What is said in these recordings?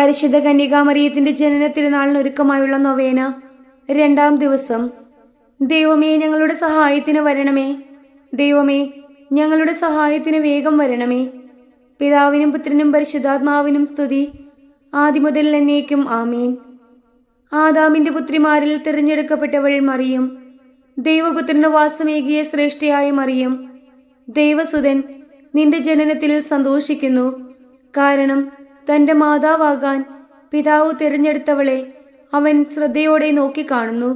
പരിശുദ്ധ കന്യകാമറിയത്തിന്റെ ജനന തിരുനാളിന് ഒരുക്കമായുള്ള നൊവേന. രണ്ടാം ദിവസം. ദൈവമേ ഞങ്ങളുടെ സഹായത്തിന് വരണമേ. ദൈവമേ ഞങ്ങളുടെ സഹായത്തിന് വേഗം വരണമേ. പിതാവിനും പുത്രനും പരിശുദ്ധാത്മാവിനും സ്തുതി. ആദ്യമുതൽ എന്നേക്കും ആമീൻ. ആദാമിന്റെ പുത്രിമാരിൽ തിരഞ്ഞെടുക്കപ്പെട്ടവൾ മറിയം. ദൈവപുത്രന് വാസമേകിയ ശ്രേഷ്ഠയായ മറിയം. ദൈവസുതൻ നിന്റെ ജനനത്തിൽ സന്തോഷിക്കുന്നു. കാരണം തന്റെ മാതാവാകാൻ പിതാവ് തിരഞ്ഞെടുത്തവളെ അവൻ ശ്രദ്ധയോടെ നോക്കിക്കാണുന്നു.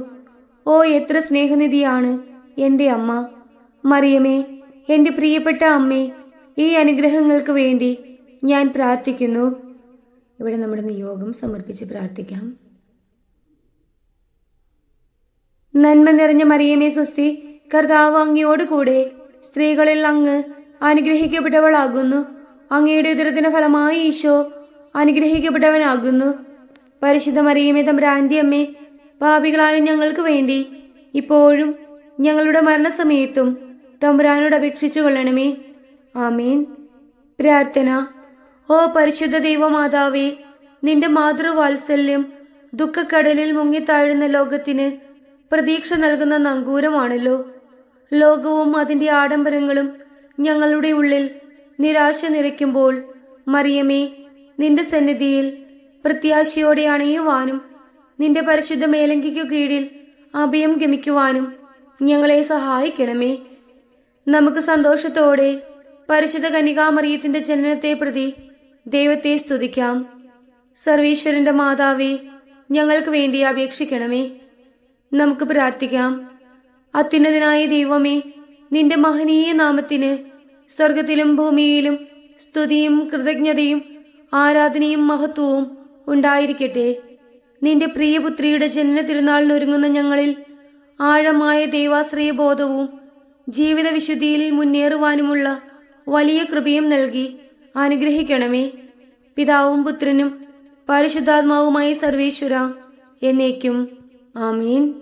ഓ എത്ര സ്നേഹനിധിയാണ് എന്റെ അമ്മ. മറിയമേ എന്റെ പ്രിയപ്പെട്ട അമ്മേ ഈ അനുഗ്രഹങ്ങൾക്ക് വേണ്ടി ഞാൻ പ്രാർത്ഥിക്കുന്നു. ഇവിടെ നമ്മുടെ നിയോഗം സമർപ്പിച്ച് പ്രാർത്ഥിക്കാം. നന്മ നിറഞ്ഞ മറിയമേ സുസ്തി കർത്താവ് അങ്ങയോടുകൂടെ സ്ത്രീകളിൽ അങ്ങ് അനുഗ്രഹിക്കപ്പെട്ടവളാകുന്നു. അങ്ങയുടെ ഉദരത്തിന് ഫലമായി ഈശോ അനുഗ്രഹിക്കപ്പെട്ടവനാകുന്നു. പരിശുദ്ധ മറിയമേ തമ്പ്രാന്തി അമ്മേ പാപികളായ ഞങ്ങൾക്ക് വേണ്ടി ഇപ്പോഴും ഞങ്ങളുടെ മരണസമയത്തും തമ്പുരാനോട് അപേക്ഷിച്ചു കൊള്ളണമേ. ആമീൻ. പ്രാർത്ഥന. ഓ പരിശുദ്ധ ദൈവമാതാവേ നിന്റെ മാതൃവാത്സല്യം ദുഃഖക്കടലിൽ മുങ്ങിത്താഴുന്ന ലോകത്തിന് പ്രതീക്ഷ നൽകുന്ന നങ്കൂരമാണല്ലോ. ലോകവും അതിന്റെ ആഡംബരങ്ങളും ഞങ്ങളുടെ ഉള്ളിൽ നിരാശ നിറയ്ക്കുമ്പോൾ മറിയമേ നിന്റെ സന്നിധിയിൽ പ്രത്യാശയോടെ അണയുവാനും നിന്റെ പരിശുദ്ധ മേലങ്കിക്കു കീഴിൽ അഭയം ഗമിക്കുവാനും ഞങ്ങളെ സഹായിക്കണമേ. നമുക്ക് സന്തോഷത്തോടെ പരിശുദ്ധ കനികാമറിയത്തിന്റെ ജനനത്തെ പ്രതി ദൈവത്തെ സ്തുതിക്കാം. സർവീശ്വരന്റെ മാതാവേ ഞങ്ങൾക്ക് വേണ്ടി അപേക്ഷിക്കണമേ. നമുക്ക് പ്രാർത്ഥിക്കാം. അത്യുന്നതനായ ദൈവമേ നിന്റെ മഹനീയ നാമത്തിന് സ്വർഗത്തിലും ഭൂമിയിലും സ്തുതിയും കൃതജ്ഞതയും ആരാധനയും മഹത്വവും ഉണ്ടായിരിക്കട്ടെ. നിന്റെ പ്രിയപുത്രിയുടെ ജനന തിരുനാളിനൊരുങ്ങുന്ന ഞങ്ങളിൽ ആഴമായ ദൈവാശ്രയ ബോധവും ജീവിത വിശുദ്ധിയിൽ മുന്നേറുവാനുമുള്ള വലിയ കൃപയും നൽകി അനുഗ്രഹിക്കണമേ. പിതാവും പുത്രനും പരിശുദ്ധാത്മാവുമായി സർവേശ്വര എന്നേക്കും. ആമീൻ.